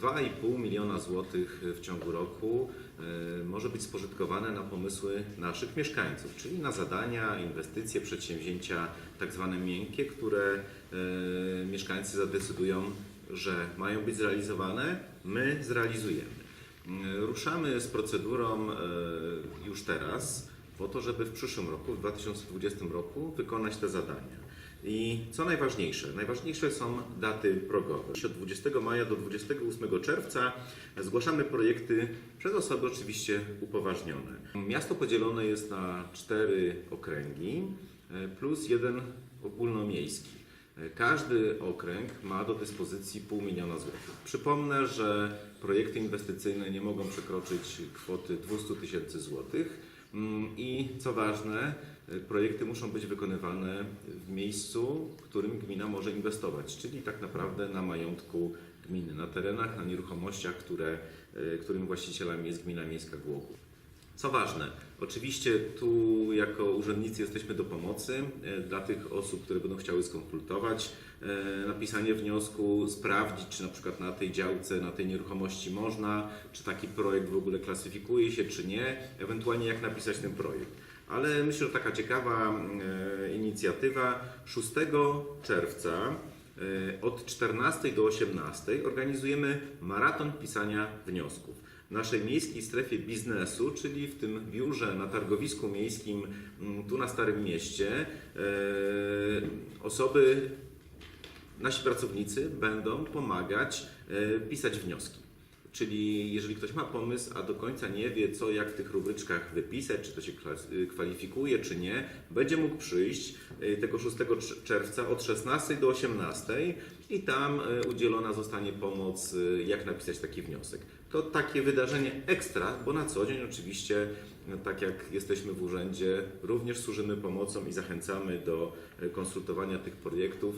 2,5 miliona złotych w ciągu roku e, może być spożytkowane na pomysły naszych mieszkańców, czyli na zadania, inwestycje, przedsięwzięcia tak zwane miękkie, które e, mieszkańcy zadecydują, że mają być zrealizowane, my zrealizujemy. E, Ruszamy z procedurą już teraz po to, żeby w przyszłym roku, w 2020 roku wykonać te zadania. I co najważniejsze? Najważniejsze są daty progowe. Od 20 maja do 28 czerwca zgłaszamy projekty przez osoby oczywiście upoważnione. Miasto podzielone jest na cztery okręgi e, plus jeden ogólnomiejski. E, Każdy okręg ma do dyspozycji pół miliona złotych. Przypomnę, że projekty inwestycyjne nie mogą przekroczyć kwoty 200 tysięcy złotych. Mm, I co ważne, y, projekty muszą być wykonywane w miejscu, w którym gmina może inwestować, czyli tak naprawdę na majątku gminy, na terenach, na nieruchomościach, które, y, którym właścicielami jest gmina miejska Głogów. Co ważne, oczywiście tu jako urzędnicy jesteśmy do pomocy e, dla tych osób, które będą chciały skonsultować e, napisanie wniosku, sprawdzić, czy na przykład na tej działce, na tej nieruchomości można, czy taki projekt w ogóle klasyfikuje się, czy nie, ewentualnie jak napisać ten projekt. Ale myślę, że taka ciekawa e, inicjatywa 6 czerwca od 14 do 18 organizujemy maraton pisania wniosków naszej miejskiej strefie biznesu, czyli w tym biurze na targowisku miejskim mm, tu na Starym Mieście, e, osoby, nasi pracownicy będą pomagać e, pisać wnioski. Czyli jeżeli ktoś ma pomysł, a do końca nie wie, co jak w tych rubryczkach wypisać, czy to się y, kwalifikuje, czy nie, będzie mógł przyjść y, tego 6 cz- czerwca od 16 do 18 i tam y, udzielona zostanie pomoc, jak napisać taki wniosek. To takie wydarzenie ekstra, bo na co dzień oczywiście, y, tak jak jesteśmy w urzędzie, również służymy pomocą i zachęcamy do konsultowania tych projektów.